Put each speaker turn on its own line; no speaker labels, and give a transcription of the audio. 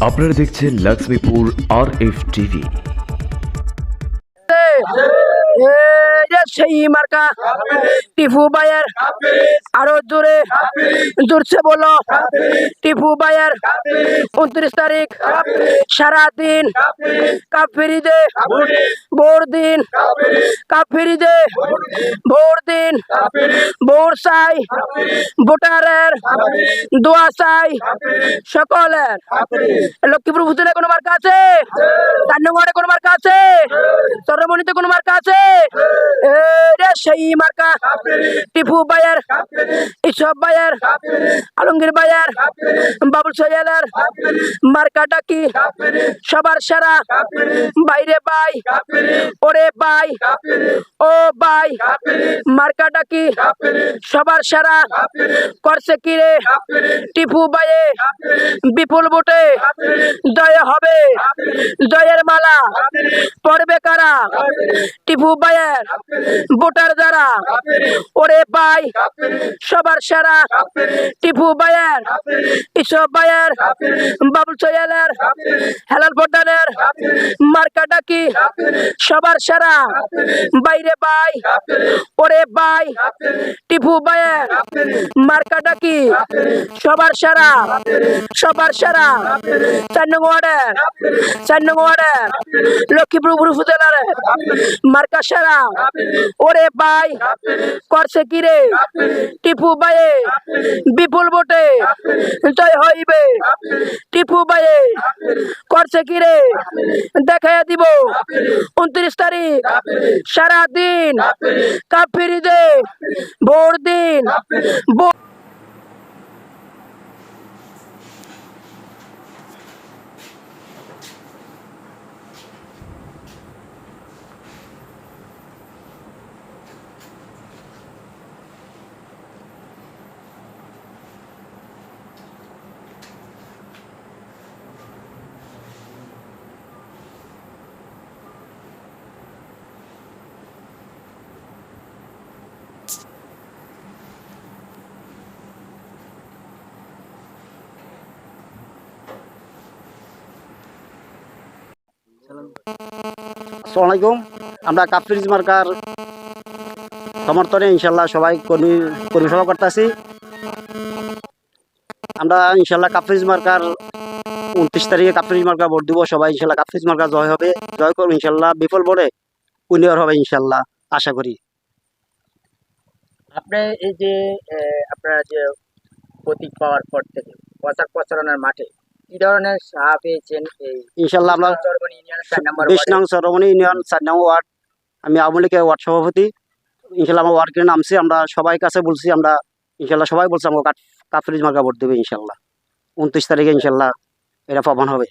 আপনারা দেখছেন লক্ষ্মীপুর আর F TV
সেই আরও তারিখ, সারাদিন কাফেরি ভোর দিন কাফেরি ভোর দিন, ভোর চাই, ভোটারের দোয়া চাই, সকলের। লক্ষ্মীপুর ভূতলে কোনো মার্কা আছে? চান্নগড়ে কোনো মার্কা আছে? চন্দ্রমণিতে কোনো মার্কা আছে? রে সেই মার্কা। আলমগীর বাবুল সবার সেরা। বাইরে বাই। ওরে বাই। O by. মার্কাটা কি সবার সেরা। করছে কি রে? টিপু বাইয়ে। বিপুল ভোটে জয় হবে। জয়ের মালা পড়বে কারা? টিপু বাইয়ের ভোটার যারা, ওরে বাই সবার সেরা, টিপু বাইয়ের ইসব বাইয়ের বাবুল সোহেলের হেলাল প্রধানের মার্কা ডাকি, সবার সেরা। বাইরে বাই ওরে বাই টিপু বাইয়ের মার্কা ডাকি, সবার সেরা সবার সেরা। চার নং ওয়ার্ডের চার নং ওয়ার্ডের লক্ষ্মীপুর মার্কা সেরা। ওরে বাই করছে কি রে? টিপু বাইয়ে বিপুল বটে জয় হইবে। টিপু বাইয়ে করছে কি রে? দেখাইয়া দিব, উনত্রিশ তারিখ, সারাদিন কাপিরিদে ভোর দিন।
আলাইকুম। আমরা কাফরিজ মার্কার সমর্থনে ইনশাল্লাহ সবাই কর্মী কর্মী সভা করতেছি। আমরা ইনশাল্লাহ কাফরিজ মার্কার উনত্রিশ তারিখে কাফরিজ মার্কা ভোট দিব। সবাই ইনশাল্লাহ কাফরিজ মার্কা জয় হবে। জয় করব ইনশাল্লাহ বিফল ভোটে উন্নয়ন হবে ইনশাল্লাহ আশা করি।
আপনি এই যে আপনারা যে প্রতীক পাওয়ার পর থেকে প্রচার প্রচারণার মাঠে কি ধরনের সাহা পেয়েছেন এই
ইনশাল্লাহ আমরা
চরবনি ইউনিয়নের চার নম্বর
বিশ নং সরমণি ইউনিয়ন চার নং ওয়ার্ড। আমি আওয়ামী লীগের ওয়ার্ড সভাপতি। ইনশাল্লাহ আমার ওয়ার্ড নামছি আমরা সবাই কাছে বলছি আমরা ইনশাল্লাহ সবাই বলছি আমাকে কাফরিজ মার্কা ভোট দেবে ইনশাল্লাহ উনত্রিশ তারিখে ইনশাল্লাহ এটা প্রমাণ হবে।